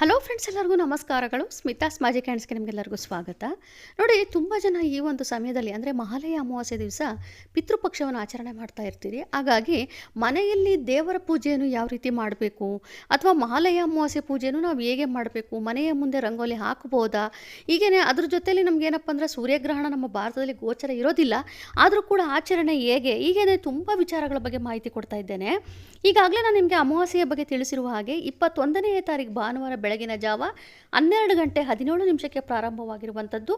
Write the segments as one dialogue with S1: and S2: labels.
S1: Hello friends ಎಲ್ಲರಿಗೂ ನಮಸ್ಕಾರಗಳು. ಸ್ಮಿತಾಸ್ ಸ್ಮಾಜಿ ಕ್ಯಾಂಡ್ಸ್ಗೆ ನಿಮಗೆಲ್ಲರಿಗೂ ಸ್ವಾಗತ. ನೋಡಿ, ತುಂಬ ಜನ ಈ ಒಂದು ಸಮಯದಲ್ಲಿ, ಅಂದರೆ ಮಹಾಲಯ ಅಮಾವಾಸ್ಯೆ ದಿವಸ ಪಿತೃಪಕ್ಷವನ್ನು ಆಚರಣೆ ಮಾಡ್ತಾ ಇರ್ತೀರಿ. ಹಾಗಾಗಿ ಮನೆಯಲ್ಲಿ ದೇವರ ಪೂಜೆಯನ್ನು ಯಾವ ರೀತಿ ಮಾಡಬೇಕು? ಅಥವಾ ಮಹಾಲಯ ಅಮಾವಾಸ್ಯೆ ಪೂಜೆಯನ್ನು ನಾವು ಹೇಗೆ ಮಾಡಬೇಕು? ಮನೆಯ ಮುಂದೆ ರಂಗೋಲಿ ಹಾಕ್ಬೋದಾ ಹೀಗೇನೆ ಅದ್ರ ಜೊತೆಯಲ್ಲಿ ನಮಗೇನಪ್ಪ ಅಂದರೆ ಸೂರ್ಯಗ್ರಹಣ ನಮ್ಮ ಭಾರತದಲ್ಲಿ ಗೋಚರ ಇರೋದಿಲ್ಲ. ಆದರೂ ಕೂಡ ಆಚರಣೆ ಹೇಗೆ? ಹೀಗೇನೆ ತುಂಬ ವಿಚಾರಗಳ ಬಗ್ಗೆ ಮಾಹಿತಿ ಕೊಡ್ತಾ ಇದ್ದೇನೆ. ಈಗಾಗಲೇ ನಾನು ನಿಮಗೆ ಅಮಾವಾಸ್ಯೆಯ ಬಗ್ಗೆ ತಿಳಿಸಿರುವ ಹಾಗೆ, ಇಪ್ಪತ್ತೊಂದನೆಯ ತಾರೀಕು ಭಾನುವಾರ ಬೆಳಗಿನ ಜಾವ ಹನ್ನೆರಡು ಗಂಟೆ ಹದಿನೇಳು ನಿಮಿಷಕ್ಕೆ ಪ್ರಾರಂಭವಾಗಿರುವಂಥದ್ದು.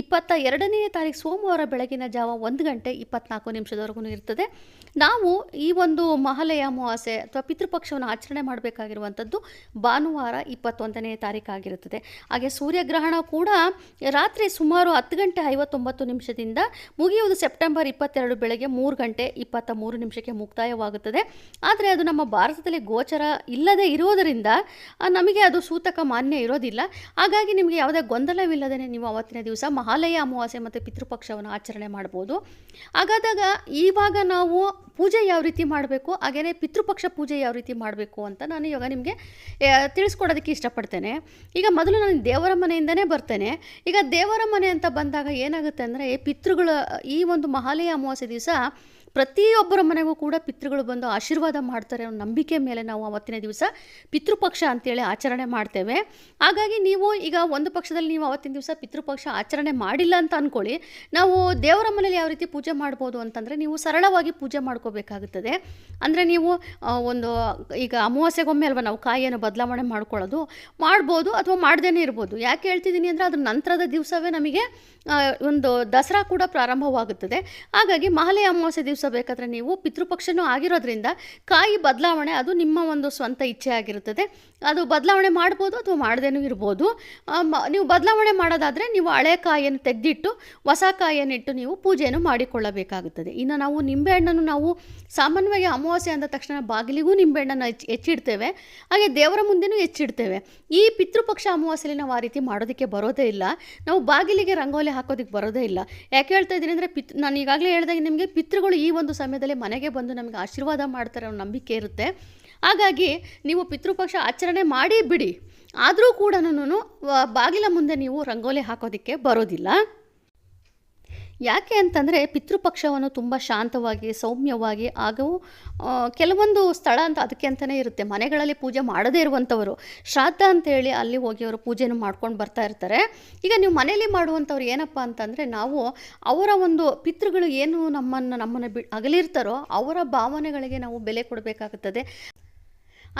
S1: ಇಪ್ಪತ್ತ ಎರಡನೇ ತಾರೀಕು ಸೋಮವಾರ ಬೆಳಗಿನ ಜಾವ ಒಂದು ಗಂಟೆ ಇಪ್ಪತ್ನಾಲ್ಕು ನಿಮಿಷದವರೆಗೂ ಇರ್ತದೆ ನಾವು ಈ ಒಂದು ಮಹಾಲಯ ಅಮಾವಾಸ್ಯೆ ಅಥವಾ ಪಿತೃಪಕ್ಷವನ್ನು ಆಚರಣೆ ಮಾಡಬೇಕಾಗಿರುವಂಥದ್ದು ಭಾನುವಾರ ಇಪ್ಪತ್ತೊಂದನೇ ತಾರೀಕು ಆಗಿರುತ್ತದೆ. ಹಾಗೆ ಸೂರ್ಯಗ್ರಹಣ ಕೂಡ ರಾತ್ರಿ ಸುಮಾರು ಹತ್ತು ಗಂಟೆ ಐವತ್ತೊಂಬತ್ತು ನಿಮಿಷದಿಂದ ಮುಗಿಯುವುದು ಸೆಪ್ಟೆಂಬರ್ ಇಪ್ಪತ್ತೆರಡು ಬೆಳಗ್ಗೆ ಮೂರು ಗಂಟೆ ಇಪ್ಪತ್ತ ಮೂರು ನಿಮಿಷಕ್ಕೆ ಮುಕ್ತಾಯವಾಗುತ್ತದೆ. ಆದರೆ ಅದು ನಮ್ಮ ಭಾರತದಲ್ಲಿ ಗೋಚರ ಇಲ್ಲದೆ ಇರುವುದರಿಂದ ನಮಗೆ ಅದು ಸೂತಕ ಮಾನ್ಯ ಇರೋದಿಲ್ಲ. ಹಾಗಾಗಿ ನಿಮಗೆ ಯಾವುದೇ ಗೊಂದಲವಿಲ್ಲದೇ ನೀವು ಅವತ್ತಿನ ದಿವಸ ಮಹಾಲಯ ಅಮಾವಾಸ್ಯೆ ಮತ್ತು ಪಿತೃಪಕ್ಷವನ್ನು ಆಚರಣೆ ಮಾಡ್ಬೋದು. ಹಾಗಾದಾಗ ಇವಾಗ ನಾವು ಪೂಜೆ ಯಾವ ರೀತಿ ಮಾಡಬೇಕು ಹಾಗೆಯೇ ಪಿತೃಪಕ್ಷ ಪೂಜೆ ಯಾವ ರೀತಿ ಮಾಡಬೇಕು ಅಂತ ನಾನು ಇವಾಗ ನಿಮಗೆ ತಿಳಿಸ್ಕೊಡೋದಕ್ಕೆ ಇಷ್ಟಪಡ್ತೇನೆ. ಈಗ ಮೊದಲು ನಾನು ದೇವರ ಮನೆಯಿಂದನೇ ಬರ್ತೇನೆ. ಈಗ ದೇವರ ಮನೆ ಅಂತ ಬಂದಾಗ ಏನಾಗುತ್ತೆ ಅಂದರೆ, ಪಿತೃಗಳ ಈ ಒಂದು ಮಹಾಲಯ ಅಮಾವಾಸ್ಯೆ ದಿವಸ ಪ್ರತಿಯೊಬ್ಬರ ಮನೆಗೂ ಕೂಡ ಪಿತೃಗಳು ಬಂದು ಆಶೀರ್ವಾದ ಮಾಡ್ತಾರೆ ಅನ್ನೋ ನಂಬಿಕೆ ಮೇಲೆ ನಾವು ಅವತ್ತಿನ ದಿವಸ ಪಿತೃಪಕ್ಷ ಅಂತೇಳಿ ಆಚರಣೆ ಮಾಡ್ತೇವೆ. ಹಾಗಾಗಿ ನೀವು ಈಗ ಒಂದು ಪಕ್ಷದಲ್ಲಿ ನೀವು ಅವತ್ತಿನ ದಿವಸ ಪಿತೃಪಕ್ಷ ಆಚರಣೆ ಮಾಡಿಲ್ಲ ಅಂತ ಅಂದ್ಕೊಳ್ಳಿ ನಾವು ದೇವರ ಮನೇಲಿ ಯಾವ ರೀತಿ ಪೂಜೆ ಮಾಡ್ಬೋದು ಅಂತಂದರೆ ನೀವು ಸರಳವಾಗಿ ಪೂಜೆ ಮಾಡ್ಕೋಬೇಕಾಗುತ್ತದೆ. ಅಂದರೆ ನೀವು ಒಂದು, ಈಗ ಅಮಾವಾಸ್ಯೆಗೊಮ್ಮೆ ಅಲ್ವಾ ನಾವು ಕಾಯಿಯನ್ನು ಬದಲಾವಣೆ ಮಾಡ್ಕೊಳ್ಳೋದು? ಮಾಡ್ಬೋದು ಅಥವಾ ಮಾಡ್ದೇನೆ ಇರ್ಬೋದು. ಯಾಕೆ ಹೇಳ್ತಿದ್ದೀನಿ ಅಂದರೆ ಅದ್ರ ನಂತರದ ದಿವಸವೇ ನಮಗೆ ಒಂದು ದಸರಾ ಕೂಡ ಪ್ರಾರಂಭವಾಗುತ್ತದೆ. ಹಾಗಾಗಿ ಮಹಾಲಯ ಅಮಾವಾಸ್ಯೆ ದಿವಸ ಬೇಕಾದರೆ ನೀವು ಪಿತೃಪಕ್ಷನೂ ಆಗಿರೋದ್ರಿಂದ ಕಾಯಿ ಬದಲಾವಣೆ ಅದು ನಿಮ್ಮ ಒಂದು ಸ್ವಂತ ಇಚ್ಛೆ ಆಗಿರುತ್ತದೆ. ಅದು ಬದಲಾವಣೆ ಮಾಡ್ಬೋದು ಅಥವಾ ಮಾಡದೇನೂ ಇರ್ಬೋದು. ನೀವು ಬದಲಾವಣೆ ಮಾಡೋದಾದರೆ ನೀವು ಹಳೆ ಕಾಯಿಯನ್ನು ತೆಗೆದಿಟ್ಟು ಹೊಸ ಕಾಯಿಯನ್ನಿಟ್ಟು ನೀವು ಪೂಜೆಯನ್ನು ಮಾಡಿಕೊಳ್ಳಬೇಕಾಗುತ್ತದೆ. ಇನ್ನು ನಾವು ನಿಂಬೆಹಣ್ಣನ್ನು ನಾವು ಸಾಮಾನ್ಯವಾಗಿ ಅಮಾವಾಸ್ಯೆ ಅಂದ ತಕ್ಷಣ ಬಾಗಿಲಿಗೂ ನಿಂಬೆಹಣ್ಣನ್ನು ಹೆಚ್ಚು ಹೆಚ್ಚಿಡ್ತೇವೆ. ಹಾಗೆ ದೇವರ ಮುಂದೆನೂ ಹೆಚ್ಚಿಡ್ತೇವೆ. ಈ ಪಿತೃಪಕ್ಷ ಅಮಾವಾಸ್ಯೆಯಲ್ಲಿ ನಾವು ಆ ರೀತಿ ಮಾಡೋದಕ್ಕೆ ಬರೋದೇ ಇಲ್ಲ. ನಾವು ಬಾಗಿಲಿಗೆ ರಂಗೋಲಿ ಹಾಕೋದಕ್ಕೆ ಬರೋದೇ ಇಲ್ಲ. ಯಾಕೆ ಹೇಳ್ತಾ ಇದ್ದೀನಿ ಅಂದರೆ ಪಿತ್ ನಾನು ಈಗಾಗಲೇ ಹೇಳಿದಾಗ ನಿಮಗೆ ಪಿತೃಗಳು ಒಂದು ಸಮಯದಲ್ಲಿ ಮನೆಗೆ ಬಂದು ನಮಗೆ ಆಶೀರ್ವಾದ ಮಾಡ್ತಾರೆ ಅನ್ನೋ ನಂಬಿಕೆ ಇರುತ್ತೆ. ಹಾಗಾಗಿ ನೀವು ಪಿತೃಪಕ್ಷ ಆಚರಣೆ ಮಾಡಿ ಬಿಡಿ ಆದರೂ ಕೂಡ ಬಾಗಿಲ ಮುಂದೆ ನೀವು ರಂಗೋಲಿ ಹಾಕೋದಕ್ಕೆ ಬರೋದಿಲ್ಲ. ಯಾಕೆ ಅಂತಂದರೆ ಪಿತೃಪಕ್ಷವನ್ನು ತುಂಬ ಶಾಂತವಾಗಿ, ಸೌಮ್ಯವಾಗಿ ಹಾಗೂ ಕೆಲವೊಂದು ಸ್ಥಳ ಅಂತ ಅದಕ್ಕೆ ಅಂತಲೇ ಇರುತ್ತೆ. ಮನೆಗಳಲ್ಲಿ ಪೂಜೆ ಮಾಡದೇ ಇರುವಂಥವರು. ಶ್ರಾದ್ದ ಅಂತೇಳಿ ಅಲ್ಲಿ ಹೋಗಿ ಅವರು ಪೂಜೆಯನ್ನು ಮಾಡ್ಕೊಂಡು ಬರ್ತಾ ಇರ್ತಾರೆ. ಈಗ ನೀವು ಮನೆಯಲ್ಲಿ ಮಾಡುವಂಥವ್ರು ಏನಪ್ಪ ಅಂತಂದರೆ ನಾವು ಅವರ ಒಂದು ಪಿತೃಗಳು ಏನು ನಮ್ಮನ್ನು ನಮ್ಮನ್ನು ಬಿ, ಅಗಲಿರ್ತಾರೋ ಅವರ ಭಾವನೆಗಳಿಗೆ ನಾವು ಬೆಲೆ ಕೊಡಬೇಕಾಗುತ್ತದೆ.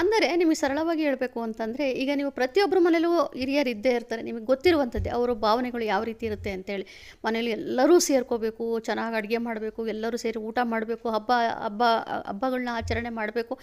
S1: ಅಂದರೆ ನಿಮಗೆ ಸರಳವಾಗಿ ಹೇಳಬೇಕು ಅಂತಂದರೆ, ಈಗ ನೀವು ಪ್ರತಿಯೊಬ್ಬರ ಮನೇಲೂ ಹಿರಿಯರು ಇದ್ದೇ ಇರ್ತಾರೆ, ನಿಮಗೆ ಗೊತ್ತಿರುವಂಥದ್ದೇ, ಅವರ ಭಾವನೆಗಳು ಯಾವ ರೀತಿ ಇರುತ್ತೆ ಅಂತೇಳಿ. ಮನೇಲಿ ಎಲ್ಲರೂ ಸೇರ್ಕೋಬೇಕು, ಚೆನ್ನಾಗಿ ಅಡುಗೆ ಮಾಡಬೇಕು, ಎಲ್ಲರೂ ಸೇರಿ ಊಟ ಮಾಡಬೇಕು, ಹಬ್ಬ ಹಬ್ಬ, ಹಬ್ಬಗಳನ್ನ ಆಚರಣೆ ಮಾಡಬೇಕು.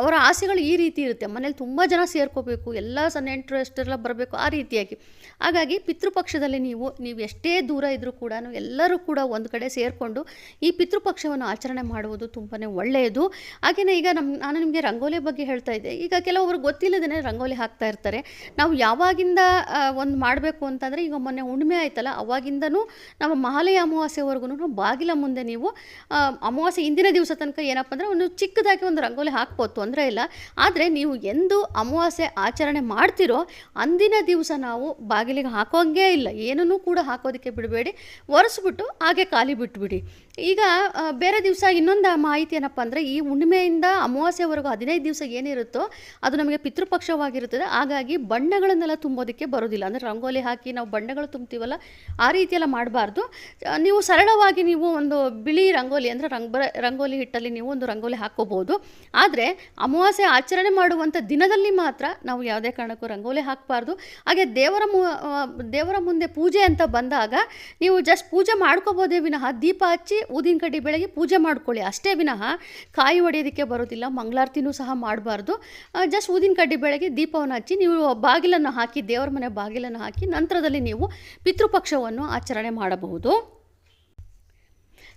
S1: ಅವರ ಆಸೆಗಳು ಈ ರೀತಿ ಇರುತ್ತೆ. ಮನೇಲಿ ತುಂಬ ಜನ ಸೇರ್ಕೋಬೇಕು, ಎಲ್ಲ ಸಣ್ಣ ನೆಂಟರು ಎಷ್ಟೆಲ್ಲ ಬರಬೇಕು, ಆ ರೀತಿಯಾಗಿ. ಹಾಗಾಗಿ ಪಿತೃಪಕ್ಷದಲ್ಲಿ ನೀವು ನೀವು ಎಷ್ಟೇ ದೂರ ಇದ್ದರೂ ಕೂಡ ಎಲ್ಲರೂ ಕೂಡ ಒಂದು ಕಡೆ ಸೇರಿಕೊಂಡು ಈ ಪಿತೃಪಕ್ಷವನ್ನು ಆಚರಣೆ ಮಾಡುವುದು ತುಂಬಾ ಒಳ್ಳೆಯದು. ಹಾಗೆಯೇ ಈಗ ನಮ್ಮ, ನಾನು ನಿಮಗೆ ರಂಗೋಲಿ ಬಗ್ಗೆ ಹೇಳ್ತಾ ಇದ್ದೆ ಈಗ ಕೆಲವೊಬ್ರು ಗೊತ್ತಿಲ್ಲದೇ ರಂಗೋಲಿ ಹಾಕ್ತಾ ಇರ್ತಾರೆ. ನಾವು ಯಾವಾಗಿಂದ ಒಂದು ಮಾಡಬೇಕು ಅಂತಂದರೆ ಈಗ ಮೊನ್ನೆ ಹುಣ್ಣಿಮೆ ಆಯ್ತಲ್ಲ, ಅವಾಗಿಂದನೂ ನಮ್ಮ ಮಹಾಲಯ ಅಮಾವಾಸ್ಯವರೆಗೂ ಬಾಗಿಲ ಮುಂದೆ ನೀವು ಅಮಾವಾಸ್ಯೆ ಹಿಂದಿನ ದಿವಸ ತನಕ ಏನಪ್ಪ ಅಂದರೆ ಒಂದು ಚಿಕ್ಕದಾಗಿ ಒಂದು ರಂಗೋಲಿ ಹಾಕ್ಬೋದು, ತೊಂದರೆ ಇಲ್ಲ. ಆದರೆ ನೀವು ಎಂದು ಅಮಾವಾಸ್ಯೆ ಆಚರಣೆ ಮಾಡ್ತಿರೋ, ಅಂದಿನ ದಿವಸ ನಾವು ಬಾಗಿಲಿಗೆ ಹಾಕೋಂಗೇ ಇಲ್ಲ. ಏನನ್ನೂ ಕೂಡ ಹಾಕೋದಕ್ಕೆ ಬಿಡಬೇಡಿ. ಒರೆಸ್ಬಿಟ್ಟು ಹಾಗೆ ಖಾಲಿ ಬಿಟ್ಬಿಡಿ. ಈಗ ಬೇರೆ ದಿವಸ ಇನ್ನೊಂದು ಮಾಹಿತಿ ಏನಪ್ಪ ಅಂದರೆ ಈ ಹುಣ್ಣಿಮೆಯಿಂದ ಅಮಾವಾಸ್ಯೆವರೆಗೂ ಹದಿನೈದು ದಿವಸ ಏನಿರುತ್ತೋ ಅದು ನಮಗೆ ಪಿತೃಪಕ್ಷವಾಗಿರುತ್ತದೆ. ಹಾಗಾಗಿ ಬಣ್ಣಗಳನ್ನೆಲ್ಲ ತುಂಬೋದಕ್ಕೆ ಬರೋದಿಲ್ಲ ಅಂದರೆ ರಂಗೋಲಿ ಹಾಕಿ ನಾವು ಬಣ್ಣಗಳು ತುಂಬ್ತೀವಲ್ಲ, ಆ ರೀತಿಯೆಲ್ಲ ಮಾಡಬಾರ್ದು. ನೀವು ಸರಳವಾಗಿ ನೀವು ಒಂದು ಬಿಳಿ ರಂಗೋಲಿ ಅಂದರೆ ರಂಗ ರಂಗೋಲಿ ಹಿಟ್ಟಲ್ಲಿ ನೀವು ಒಂದು ರಂಗೋಲಿ ಹಾಕ್ಕೋಬೋದು ಆದರೆ ಅಮಾವಾಸ್ಯೆ ಆಚರಣೆ ಮಾಡುವಂಥ ದಿನದಲ್ಲಿ ಮಾತ್ರ ನಾವು ಯಾವುದೇ ಕಾರಣಕ್ಕೂ ರಂಗೋಲಿ ಹಾಕಬಾರ್ದು. ಹಾಗೆ ದೇವರ ದೇವರ ಮುಂದೆ ಪೂಜೆ ಅಂತ ಬಂದಾಗ ನೀವು ಜಸ್ಟ್ ಪೂಜೆ ಮಾಡ್ಕೋಬೋದೇ ವಿನಃ, ದೀಪ ಹಚ್ಚಿ ಊದಿನ ಕಡ್ಡಿ ಬೆಳಗ್ಗೆ ಪೂಜೆ ಮಾಡ್ಕೊಳ್ಳಿ. ಅಷ್ಟೇ ವಿನಃ ಕಾಯಿ ಹೊಡೆಯೋದಕ್ಕೆ ಬರೋದಿಲ್ಲ ಮಂಗಳಾರತಿನೂ ಸಹ ಮಾಡಬಾರ್ದು. ಜಸ್ಟ್ ಊದಿನ ಕಡ್ಡಿ ಬೆಳಗ್ಗೆ ದೀಪವನ್ನು ಹಚ್ಚಿ ನೀವು ಬಾಗಿಲನ್ನು ಹಾಕಿ, ದೇವರ ಮನೆ ಬಾಗಿಲನ್ನು ಹಾಕಿ ನಂತರದಲ್ಲಿ ನೀವು ಪಿತೃಪಕ್ಷವನ್ನು ಆಚರಣೆ ಮಾಡಬಹುದು.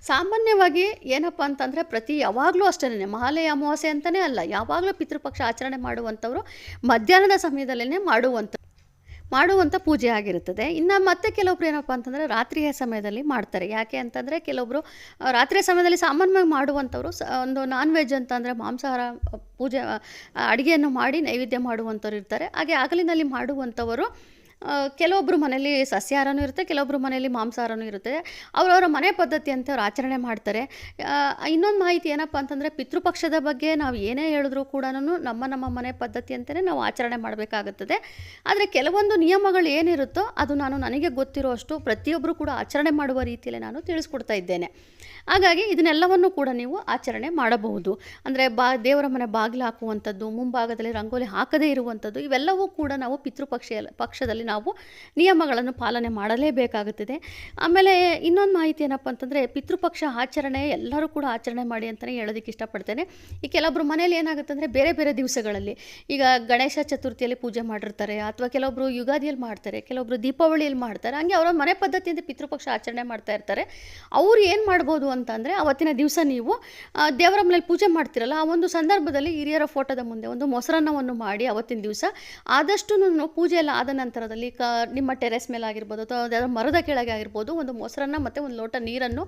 S1: ಸಾಮಾನ್ಯವಾಗಿ ಏನಪ್ಪ ಅಂತಂದರೆ ಪ್ರತಿ ಯಾವಾಗಲೂ ಅಷ್ಟೇ ಮಹಾಲಯ ಅಮಾವಾಸ್ಯೆ ಅಂತಲೇ ಅಲ್ಲ, ಯಾವಾಗಲೂ ಪಿತೃಪಕ್ಷ ಆಚರಣೆ ಮಾಡುವಂಥವರು ಮಧ್ಯಾಹ್ನದ ಸಮಯದಲ್ಲೇ ಮಾಡುವಂಥ ಮಾಡುವಂಥ ಪೂಜೆ ಆಗಿರುತ್ತದೆ. ಇನ್ನು ಮತ್ತೆ ಕೆಲವೊಬ್ರು ಏನಪ್ಪ ಅಂತಂದರೆ ರಾತ್ರಿಯ ಸಮಯದಲ್ಲಿ ಮಾಡ್ತಾರೆ. ಯಾಕೆ ಅಂತಂದರೆ ಕೆಲವೊಬ್ಬರು ರಾತ್ರಿಯ ಸಮಯದಲ್ಲಿ ಸಾಮಾನ್ಯವಾಗಿ ಮಾಡುವಂಥವ್ರು ಒಂದು ನಾನ್ ವೆಜ್ ಅಂತಂದರೆ ಮಾಂಸಾಹಾರ, ಪೂಜೆ ಅಡುಗೆಯನ್ನು ಮಾಡಿ ನೈವೇದ್ಯ ಮಾಡುವಂಥವ್ರು ಇರ್ತಾರೆ. ಹಾಗೆ ಹಗಲಿನಲ್ಲಿ ಮಾಡುವಂಥವರು ಕೆಲವೊಬ್ಬರು ಮನೇಲಿ ಸಸ್ಯಾಹಾರನೂ ಇರುತ್ತೆ ಕೆಲವೊಬ್ಬರು ಮನೆಯಲ್ಲಿ ಮಾಂಸಾಹಾರನೂ ಇರುತ್ತೆ. ಅವರವರ ಮನೆ ಪದ್ಧತಿ ಅಂತ ಅವ್ರು ಆಚರಣೆ ಮಾಡ್ತಾರೆ. ಇನ್ನೊಂದು ಮಾಹಿತಿ ಏನಪ್ಪ ಅಂತಂದರೆ ಪಿತೃಪಕ್ಷದ ಬಗ್ಗೆ ನಾವು ಏನೇ ಹೇಳಿದ್ರೂ ಕೂಡ ನಮ್ಮ ನಮ್ಮ ಮನೆ ಪದ್ಧತಿ ಅಂತಲೇ ನಾವು ಆಚರಣೆ ಮಾಡಬೇಕಾಗುತ್ತದೆ. ಆದರೆ ಕೆಲವೊಂದು ನಿಯಮಗಳು ಏನಿರುತ್ತೋ ಅದು ನಾನು ನನಗೆ ಗೊತ್ತಿರೋ ಅಷ್ಟು ಪ್ರತಿಯೊಬ್ಬರು ಕೂಡ ಆಚರಣೆ ಮಾಡುವ ರೀತಿಯಲ್ಲಿ ನಾನು ತಿಳಿಸ್ಕೊಡ್ತಾ ಇದ್ದೇನೆ. ಹಾಗಾಗಿ ಇದನ್ನೆಲ್ಲವನ್ನು ಕೂಡ ನೀವು ಆಚರಣೆ ಮಾಡಬಹುದು. ಅಂದರೆ ಬಾ, ದೇವರ ಮನೆ ಬಾಗಿಲು ಹಾಕುವಂಥದ್ದು, ಮುಂಭಾಗದಲ್ಲಿ ರಂಗೋಲಿ ಹಾಕದೇ ಇರುವಂಥದ್ದು, ಇವೆಲ್ಲವೂ ಕೂಡ ನಾವು ಪಿತೃಪಕ್ಷ ಪಕ್ಷದಲ್ಲಿ ನಾವು ನಿಯಮಗಳನ್ನು ಪಾಲನೆ ಮಾಡಲೇಬೇಕಾಗುತ್ತದೆ. ಆಮೇಲೆ ಇನ್ನೊಂದು ಮಾಹಿತಿ ಏನಪ್ಪ ಅಂತಂದರೆ, ಪಿತೃಪಕ್ಷ ಆಚರಣೆ, ಎಲ್ಲರೂ ಕೂಡ ಆಚರಣೆ ಮಾಡಿ ಅಂತಲೇ ಹೇಳೋದಕ್ಕೆ ಇಷ್ಟಪಡ್ತೇನೆ. ಈ ಕೆಲವೊಬ್ಬರು ಮನೇಲಿ ಏನಾಗುತ್ತೆ ಅಂದರೆ, ಬೇರೆ ಬೇರೆ ದಿವಸಗಳಲ್ಲಿ, ಈಗ ಗಣೇಶ ಚತುರ್ಥಿಯಲ್ಲಿ ಪೂಜೆ ಮಾಡಿರ್ತಾರೆ, ಅಥವಾ ಕೆಲವೊಬ್ಬರು ಯುಗಾದಿಯಲ್ಲಿ ಮಾಡ್ತಾರೆ ಕೆಲವೊಬ್ಬರು ದೀಪಾವಳಿಯಲ್ಲಿ ಮಾಡ್ತಾರೆ, ಹಂಗೆ ಅವರ ಮನೆ ಪದ್ಧತಿಯಿಂದ ಪಿತೃಪಕ್ಷ ಆಚರಣೆ ಮಾಡ್ತಾ ಇರ್ತಾರೆ. ಅವ್ರು ಏನು ಮಾಡ್ಬೋದು ಅಂತಂದರೆ ಅವತ್ತಿನ ದಿವಸ ನೀವು ದೇವರ ಮನೇಲಿ ಪೂಜೆ ಮಾಡ್ತಿರಲ್ಲ, ಆ ಒಂದು ಸಂದರ್ಭದಲ್ಲಿ ಹಿರಿಯರ ಫೋಟೋದ ಮುಂದೆ ಒಂದು ಮೊಸರನ್ನವನ್ನು ಮಾಡಿ ಅವತ್ತಿನ ದಿವಸ ಆದಷ್ಟು ಪೂಜೆ ಎಲ್ಲ ಆದ ನಂತರದಲ್ಲಿ ಕ, ನಿಮ್ಮ ಟೆರೆಸ್ ಮೇಲೆ ಆಗಿರ್ಬೋದು ಅಥವಾ ಯಾವ್ದಾದ್ರು ಮರದ ಕೆಳಗೆ ಆಗಿರ್ಬೋದು ಒಂದು ಮೊಸರನ್ನ ಮತ್ತು ಒಂದು ಲೋಟ ನೀರನ್ನು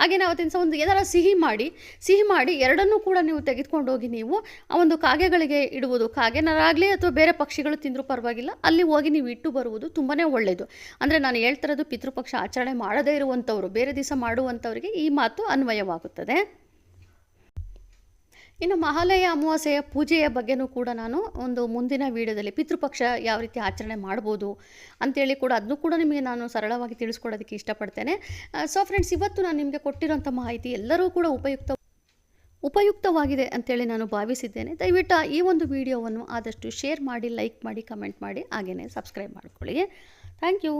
S1: ಹಾಗೆಯೇ ಅವತ್ತಿನ ಸಹ ಒಂದು ಏನಾರ ಸಿಹಿ ಮಾಡಿ ಸಿಹಿ ಮಾಡಿ ಎರಡನ್ನೂ ಕೂಡ ನೀವು ತೆಗೆದುಕೊಂಡು ಹೋಗಿ ನೀವು ಆ ಒಂದು ಕಾಗೆಗಳಿಗೆ ಇಡುವುದು. ಕಾಗೆನರಾಗಲಿ ಅಥವಾ ಬೇರೆ ಪಕ್ಷಿಗಳು ತಿಂದರೂ ಪರವಾಗಿಲ್ಲ, ಅಲ್ಲಿ ಹೋಗಿ ನೀವು ಇಟ್ಟು ಬರುವುದು ತುಂಬಾ ಒಳ್ಳೆಯದು ಅಂದರೆ ನಾನು ಹೇಳ್ತಿರೋದು ಪಿತೃಪಕ್ಷ ಆಚರಣೆ ಮಾಡದೇ ಇರುವಂಥವ್ರು, ಬೇರೆ ದಿವಸ ಮಾಡುವಂಥವ್ರಿಗೆ ಈ ಮಾತು ಅನ್ವಯವಾಗುತ್ತದೆ. ಇನ್ನು ಮಹಾಲಯ ಅಮಾವಾಸ್ಯೆಯ ಪೂಜೆಯ ಬಗ್ಗೆನೂ ಕೂಡ ನಾನು ಒಂದು ಮುಂದಿನ ವಿಡಿಯೋದಲ್ಲಿ ಪಿತೃಪಕ್ಷ ಯಾವ ರೀತಿ ಆಚರಣೆ ಮಾಡ್ಬೋದು ಅಂತೇಳಿ ಕೂಡ ಅದನ್ನು ಕೂಡ ನಿಮಗೆ ನಾನು ಸರಳವಾಗಿ ತಿಳಿಸ್ಕೊಡೋದಕ್ಕೆ ಇಷ್ಟಪಡ್ತೇನೆ. ಸೊ ಫ್ರೆಂಡ್ಸ್ ಇವತ್ತು ನಾನು ನಿಮಗೆ ಕೊಟ್ಟಿರೋಂಥ ಮಾಹಿತಿ ಎಲ್ಲರೂ ಕೂಡ ಉಪಯುಕ್ತ ಉಪಯುಕ್ತವಾಗಿದೆ ಅಂತೇಳಿ ನಾನು ಭಾವಿಸಿದ್ದೇನೆ. ದಯವಿಟ್ಟು ಈ ಒಂದು ವಿಡಿಯೋವನ್ನು ಆದಷ್ಟು ಶೇರ್ ಮಾಡಿ, ಲೈಕ್ ಮಾಡಿ, ಕಮೆಂಟ್ ಮಾಡಿ ಹಾಗೆಯೇ ಸಬ್ಸ್ಕ್ರೈಬ್ ಮಾಡ್ಕೊಳ್ಳಿ ಥ್ಯಾಂಕ್ ಯು.